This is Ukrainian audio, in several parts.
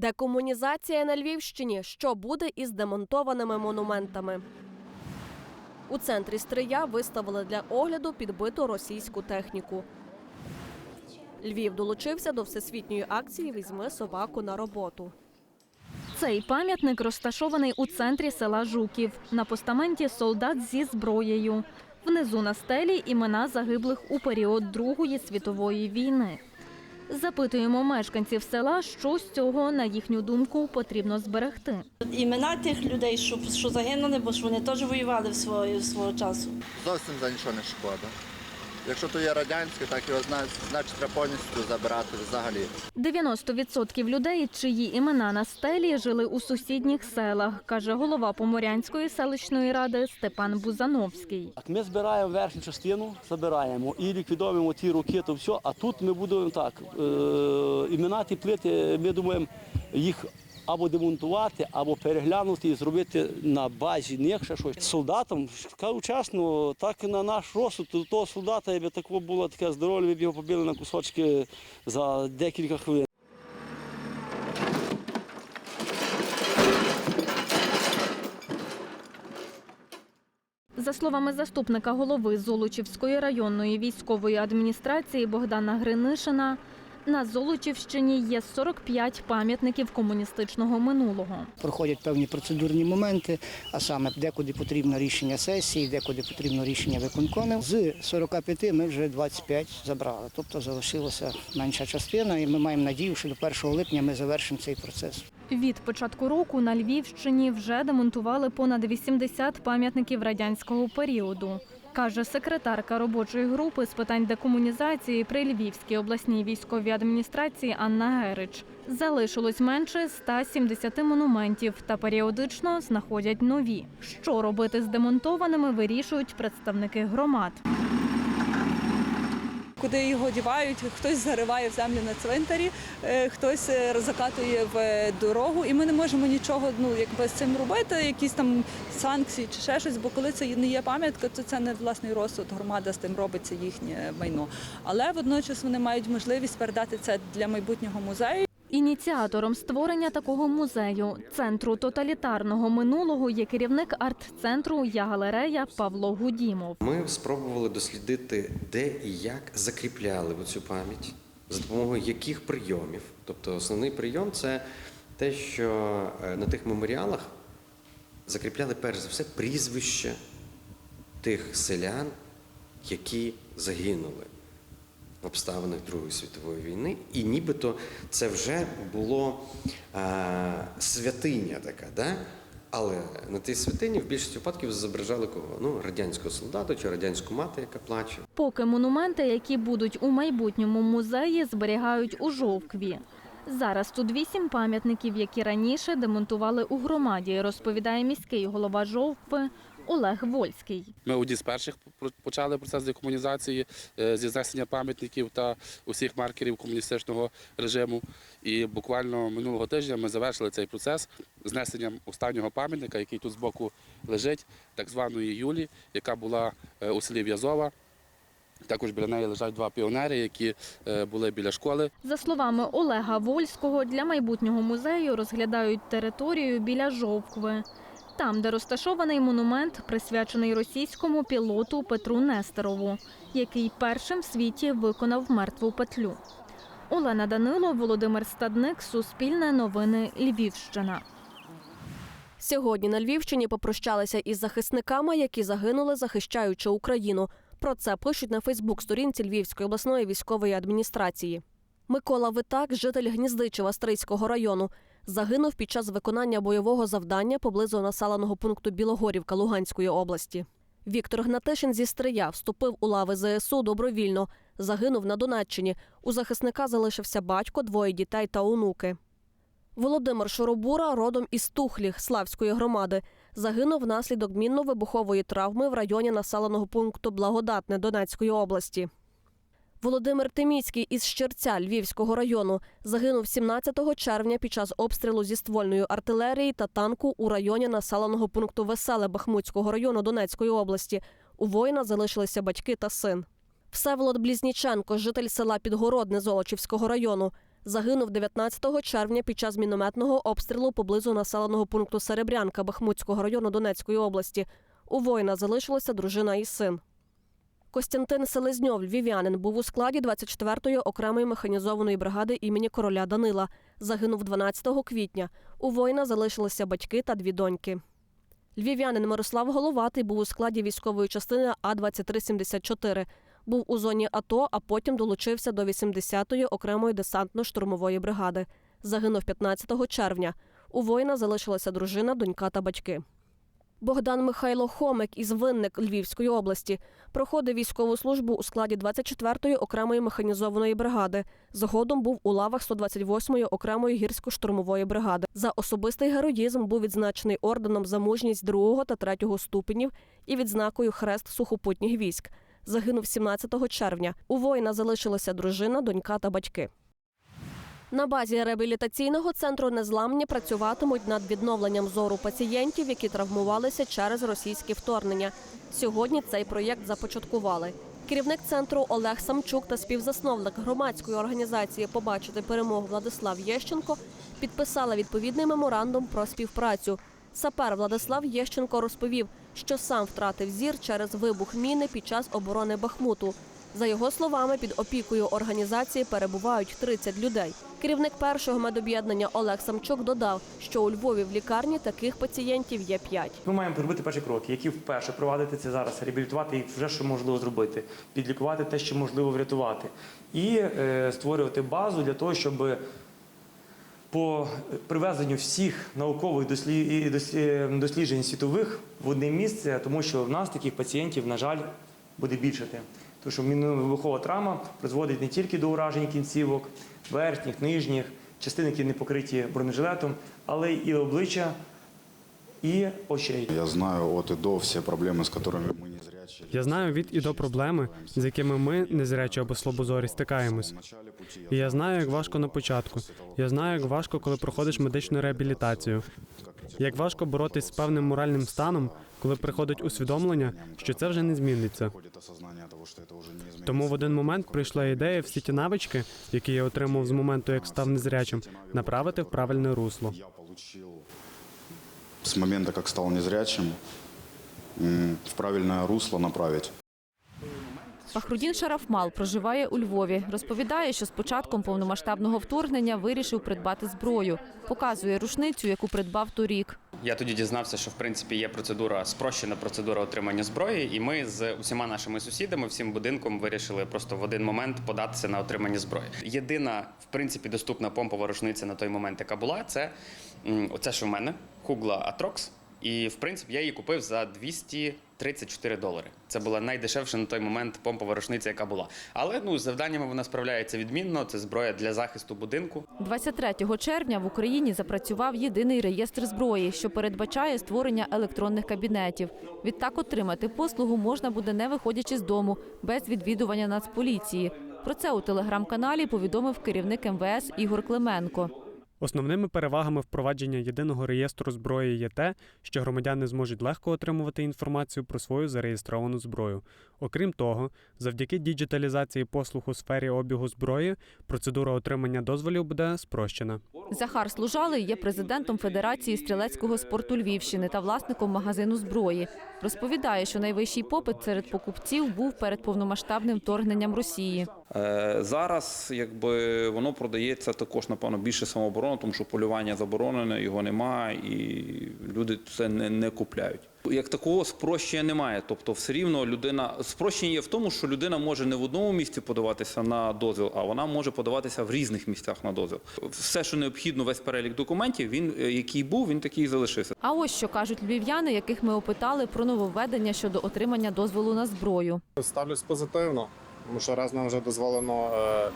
Декомунізація на Львівщині. Що буде із демонтованими монументами? У центрі Стрия виставили для огляду підбиту російську техніку. Львів долучився до всесвітньої акції Візьми собаку на роботу. Цей пам'ятник розташований у центрі села Жуків. На постаменті солдат зі зброєю. Внизу на стелі імена загиблих у період Другої світової війни. Запитуємо мешканців села, що з цього, на їхню думку, потрібно зберегти. Імена тих людей, що, що загинули, бо ж вони теж воювали в свого, свого часу. Зовсім за нічого не шкода. Якщо то є радянське, так його зна- значить треба повністю забирати взагалі. 90% людей, чиї імена на стелі, жили у сусідніх селах, каже голова Поморянської селищної ради Степан Бузановський. Так, ми збираємо верхню частину, забираємо і ліквідуємо ті руки, то все. А тут ми будемо так. Е, імена ті плити, ми думаємо їх або демонтувати, або переглянути і зробити на базі них ще щось. Солдатам, кажу чесно, так на наш розсуд, то того солдата, якби такого було таке здоров'я, б його побили на кусочки за декілька хвилин. За словами заступника голови Золочівської районної військової адміністрації Богдана Гринишина, на Золочівщині є 45 пам'ятників комуністичного минулого. проходять певні процедурні моменти, а саме декуди потрібно рішення сесії, декуди потрібно рішення виконкомів. З 45 ми вже 25 забрали, тобто залишилася менша частина, і ми маємо надію, що до 1 липня ми завершимо цей процес. Від початку року на Львівщині вже демонтували понад 80 пам'ятників радянського періоду. Каже секретарка робочої групи з питань декомунізації при Львівській обласній військовій адміністрації Анна Герич. Залишилось менше 170 монументів та періодично знаходять нові. Що робити з демонтованими, вирішують представники громад. Куди його дівають, хтось зариває в землю на цвинтарі, е, хтось е, закатує в е, дорогу, і ми не можемо нічого ну, якби з цим робити, якісь там санкції чи ще щось, бо коли це не є пам'ятка, то це не власний розсуд, громада з тим робиться їхнє майно. Але водночас вони мають можливість передати це для майбутнього музею. Ініціатором створення такого музею центру тоталітарного минулого є керівник арт-центру Я галерея Павло Гудімов. Ми спробували дослідити, де і як закріпляли цю пам'ять, за допомогою яких прийомів. Тобто основний прийом це те, що е, на тих меморіалах закріпляли перш за все прізвище тих селян, які загинули в обставинах Другої світової війни, і нібито це вже було е, святиня така, да? але на тій святині в більшості випадків зображали кого? Ну, радянського солдата чи радянську мати, яка плаче. Поки монументи, які будуть у майбутньому музеї, зберігають у Жовкві. Зараз тут вісім пам'ятників, які раніше демонтували у громаді, розповідає міський голова Жовкви Олег Вольський. Ми одні з перших почали процес декомунізації е, зі знесення пам'ятників та усіх маркерів комуністичного режиму. І буквально минулого тижня ми завершили цей процес знесенням останнього пам'ятника, який тут збоку лежить, так званої Юлі, яка була е, у селі В'язова. Також біля неї лежать два піонери, які е, були біля школи. За словами Олега Вольського, для майбутнього музею розглядають територію біля Жовкви. Там, де розташований монумент, присвячений російському пілоту Петру Нестерову, який першим в світі виконав мертву петлю. Олена Данило, Володимир Стадник, Суспільне новини, Львівщина. Сьогодні на Львівщині попрощалися із захисниками, які загинули, захищаючи Україну. Про це пишуть на Фейсбук-сторінці Львівської обласної військової адміністрації. Микола Витак, житель Гніздичева Стрийського району, загинув під час виконання бойового завдання поблизу населеного пункту Білогорівка Луганської області. Віктор Гнатишин зі Стрия вступив у лави ЗСУ добровільно. Загинув на Донеччині. У захисника залишився батько, двоє дітей та онуки. Володимир Шоробура, родом із Тухліх Славської громади, загинув внаслідок мінно-вибухової травми в районі населеного пункту Благодатне Донецької області. Володимир Тиміцький із Щерця Львівського району загинув 17 червня під час обстрілу зі ствольної артилерії та танку у районі населеного пункту Веселе Бахмутського району Донецької області. У воїна залишилися батьки та син. Всеволод Блізніченко, житель села Підгородне Золочівського району, Загинув 19 червня під час мінометного обстрілу поблизу населеного пункту Серебрянка Бахмутського району Донецької області. У воїна залишилася дружина і син. Костянтин Селезньов, львів'янин, був у складі 24-ї окремої механізованої бригади імені короля Данила. Загинув 12 квітня. У воїна залишилися батьки та дві доньки. Львів'янин Мирослав Головатий був у складі військової частини А-2374. Був у зоні АТО, а потім долучився до 80-ї окремої десантно-штурмової бригади. Загинув 15 червня. У воїна залишилася дружина, донька та батьки. Богдан Михайло Хомик із Винник Львівської області проходив військову службу у складі 24-ї окремої механізованої бригади. Згодом був у лавах 128-ї окремої гірсько-штурмової бригади. За особистий героїзм був відзначений орденом за мужність 2 та 3 ступенів і відзнакою Хрест сухопутніх військ. Загинув 17 червня. У воїна залишилася дружина, донька та батьки. На базі реабілітаційного центру незламні працюватимуть над відновленням зору пацієнтів, які травмувалися через російське вторгнення. Сьогодні цей проєкт започаткували. Керівник центру Олег Самчук та співзасновник громадської організації Побачити перемогу Владислав Єщенко підписали відповідний меморандум про співпрацю. Сапер Владислав Єщенко розповів, що сам втратив зір через вибух міни під час оборони Бахмуту. За його словами, під опікою організації перебувають 30 людей. Керівник першого медоб'єднання Олег Самчук додав, що у Львові в лікарні таких пацієнтів є 5. Ми маємо зробити перші кроки, які вперше провадити це зараз, реабілітувати і вже що можливо зробити, підлікувати те, що можливо врятувати, і е, створювати базу для того, щоб по привезенню всіх наукових і досліджень світових в одне місце, тому що в нас таких пацієнтів, на жаль, буде більшати. Тому що мінно-вибухова травма призводить не тільки до уражень кінцівок, верхніх, нижніх, частин, які не покриті бронежилетом, але і обличчя, і очей. Я знаю от і до всі проблеми, з якими ми не зрячі. Я знаю від і до проблеми, з якими ми, незрячі або слабозорі, стикаємось. І я знаю, як важко на початку. Я знаю, як важко, коли проходиш медичну реабілітацію. Як важко боротись з певним моральним станом, коли приходить усвідомлення, що це вже не зміниться. Тому в один момент прийшла ідея всі ті навички, які я отримав з моменту, як став незрячим, направити в правильне русло. Я получил с момента, как стал незрячим, в правильное русло направить. Фахрудін Шарафмал проживає у Львові. Розповідає, що з початком повномасштабного вторгнення вирішив придбати зброю. Показує рушницю, яку придбав торік. Я тоді дізнався, що в принципі є процедура, спрощена процедура отримання зброї, і ми з усіма нашими сусідами, всім будинком вирішили просто в один момент податися на отримання зброї. Єдина, в принципі, доступна помпова рушниця на той момент, яка була, це оце, що в мене, Хугла Atrox. І в принципі я її купив за 234 долари. Це була найдешевша на той момент помпова рушниця, яка була. Але ну з завданнями вона справляється відмінно. Це зброя для захисту будинку. 23 червня в Україні запрацював єдиний реєстр зброї, що передбачає створення електронних кабінетів. Відтак отримати послугу можна буде не виходячи з дому, без відвідування Нацполіції. Про це у телеграм-каналі повідомив керівник МВС Ігор Клименко. Основними перевагами впровадження єдиного реєстру зброї є те, що громадяни зможуть легко отримувати інформацію про свою зареєстровану зброю. Окрім того, завдяки діджиталізації послуг у сфері обігу зброї, процедура отримання дозволів буде спрощена. Захар Служалий є президентом Федерації стрілецького спорту Львівщини та власником магазину зброї. Розповідає, що найвищий попит серед покупців був перед повномасштабним вторгненням Росії. Е, Зараз якби воно продається також, напевно, більше самооборона, тому що полювання заборонене, його немає, і люди це не, не купляють. Як такого спрощення немає. Тобто, все рівно людина спрощення є в тому, що людина може не в одному місці подаватися на дозвіл, а вона може подаватися в різних місцях на дозвіл. Все, що необхідно, весь перелік документів, він е, який був, він такий і залишився. А ось що кажуть львів'яни, яких ми опитали про нововведення щодо отримання дозволу на зброю. Ставлюсь позитивно, тому що раз нам вже дозволено е,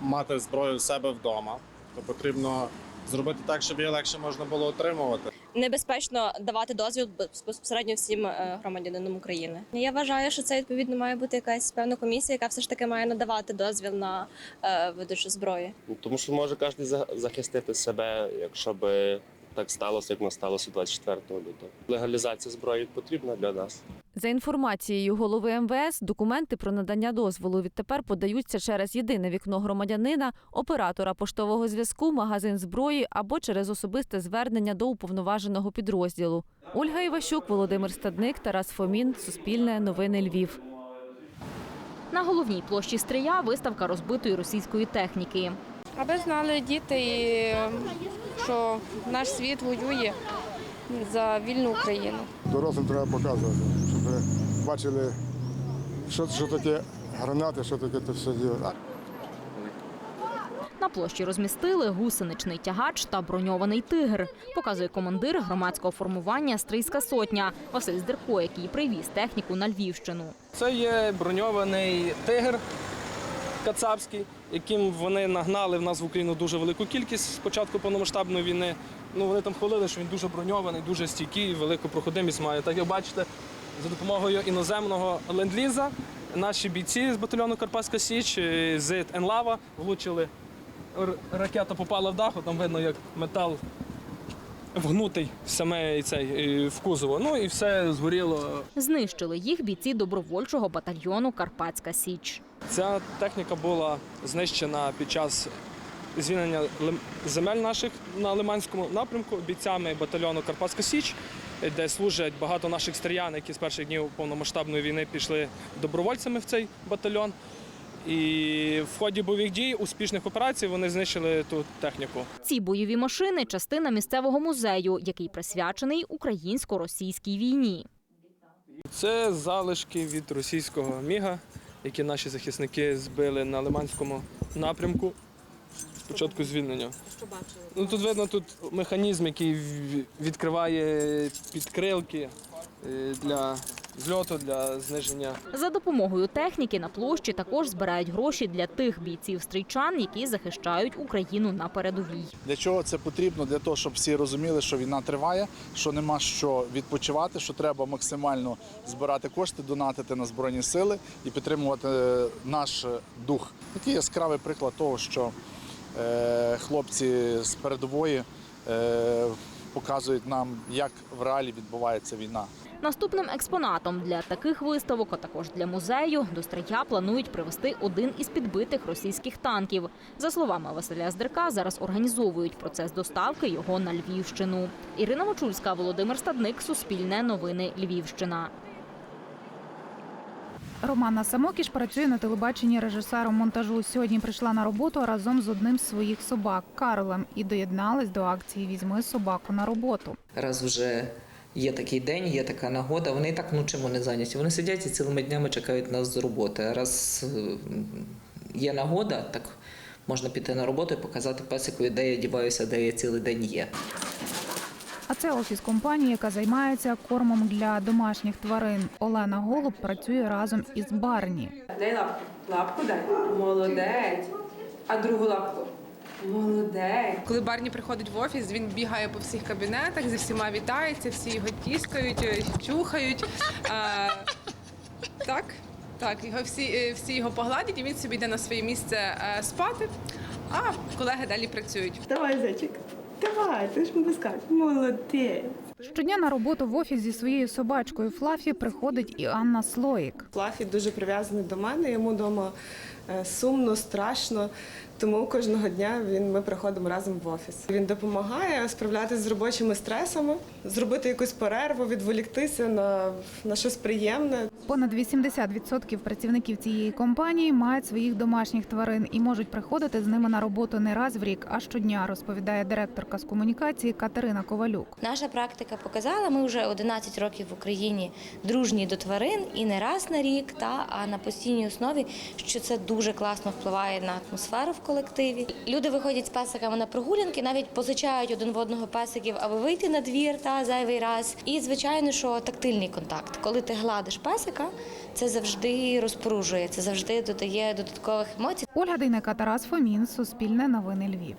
мати зброю в себе вдома, то потрібно зробити так, щоб її легше можна було отримувати. Небезпечно давати дозвіл безпосередньо всім е, громадянинам України. Я вважаю, що це відповідно має бути якась певна комісія, яка все ж таки має надавати дозвіл на е, видачу зброї. Тому що може кожен за- захистити себе, якщо би так сталося, як насталося 24 лютого. Легалізація зброї потрібна для нас. За інформацією голови МВС, документи про надання дозволу відтепер подаються через єдине вікно громадянина, оператора поштового зв'язку, магазин зброї або через особисте звернення до уповноваженого підрозділу. Ольга Іващук, Володимир Стадник, Тарас Фомін, Суспільне, Новини Львів. На головній площі Стрия виставка розбитої російської техніки. Аби знали діти, і, що наш світ воює за вільну Україну. Дорослим треба показувати, щоб бачили, що, що таке гранати, що таке це все діло. На площі розмістили гусеничний тягач та броньований тигр. Показує командир громадського формування Стрийська сотня Василь Здерко, який привіз техніку на Львівщину. Це є броньований тигр кацапський, яким вони нагнали в нас в Україну дуже велику кількість з початку повномасштабної війни. Ну вони там хвалили, що він дуже броньований, дуже стійкий, велику проходимість має. Так як бачите, за допомогою іноземного ленд-ліза наші бійці з батальйону Карпатська Січ з Енлава влучили. Ракета попала в дах, от там видно, як метал вгнутий в саме цей в кузово. Ну і все згоріло. Знищили їх бійці добровольчого батальйону Карпатська Січ. Ця техніка була знищена під час звільнення земель наших на Лиманському напрямку бійцями батальйону Карпатська Січ, де служать багато наших стріян, які з перших днів повномасштабної війни пішли добровольцями в цей батальйон. І в ході бойових дій, успішних операцій вони знищили ту техніку. Ці бойові машини частина місцевого музею, який присвячений українсько-російській війні. Це залишки від російського міга, які наші захисники збили на Лиманському напрямку спочатку звільнення. Ну, тут видно тут механізм, який відкриває підкрилки е, для зльоту, для зниження За допомогою техніки на площі також збирають гроші для тих бійців стрійчан, які захищають Україну на передовій. Для чого це потрібно? Для того, щоб всі розуміли, що війна триває, що нема що відпочивати, що треба максимально збирати кошти, донатити на збройні сили і підтримувати е, наш дух. Такий яскравий приклад того, що е, хлопці з передової е, показують нам, як в реалі відбувається війна. Наступним експонатом для таких виставок, а також для музею, до Стрия планують привезти один із підбитих російських танків. За словами Василя Здерка, зараз організовують процес доставки його на Львівщину. Ірина Мочульська, Володимир Стадник, Суспільне новини Львівщина. Романа Самокіш працює на телебаченні режисером монтажу. Сьогодні прийшла на роботу разом з одним з своїх собак Карлем і доєдналась до акції Візьми собаку на роботу. раз вже є такий день, є така нагода, вони і так ну чим вони зайняті. Вони сидять і цілими днями чекають нас з роботи. Раз е, є нагода, так можна піти на роботу і показати песикові, де я діваюся, де я цілий день є. А це офіс компанії, яка займається кормом для домашніх тварин. Олена Голуб працює разом із Барні. Дай лапку. Лапку дай. Молодець. А другу лапку. Молодець. Коли Барні приходить в офіс, він бігає по всіх кабінетах, зі всіма вітається, всі його тіскають, е, чухають. А, так, так, його всі, е, всі його погладять, і він собі йде на своє місце е, спати, а колеги далі працюють. Давай, зайчик. Давай, ти ж скажеш. Молодець. Щодня на роботу в офіс зі своєю собачкою Флафі приходить і Анна Слоїк. Флафі дуже прив'язаний до мене. Йому вдома е, сумно, страшно. Тому кожного дня він ми приходимо разом в офіс. Він допомагає справлятися з робочими стресами, зробити якусь перерву, відволіктися на, на щось приємне. Понад 80% працівників цієї компанії мають своїх домашніх тварин і можуть приходити з ними на роботу не раз в рік, а щодня, розповідає директорка з комунікації Катерина Ковалюк. Наша практика показала, ми вже 11 років в Україні дружні до тварин і не раз на рік, та а на постійній основі, що це дуже класно впливає на атмосферу в колективі. Люди виходять з песиками на прогулянки, навіть позичають один в одного песиків, аби вийти на двір та зайвий раз. І звичайно, що тактильний контакт, коли ти гладиш песика, це завжди розпружує, це завжди додає додаткових емоцій. Ольга Дейнека, Тарас Фомін, Суспільне новини Львів.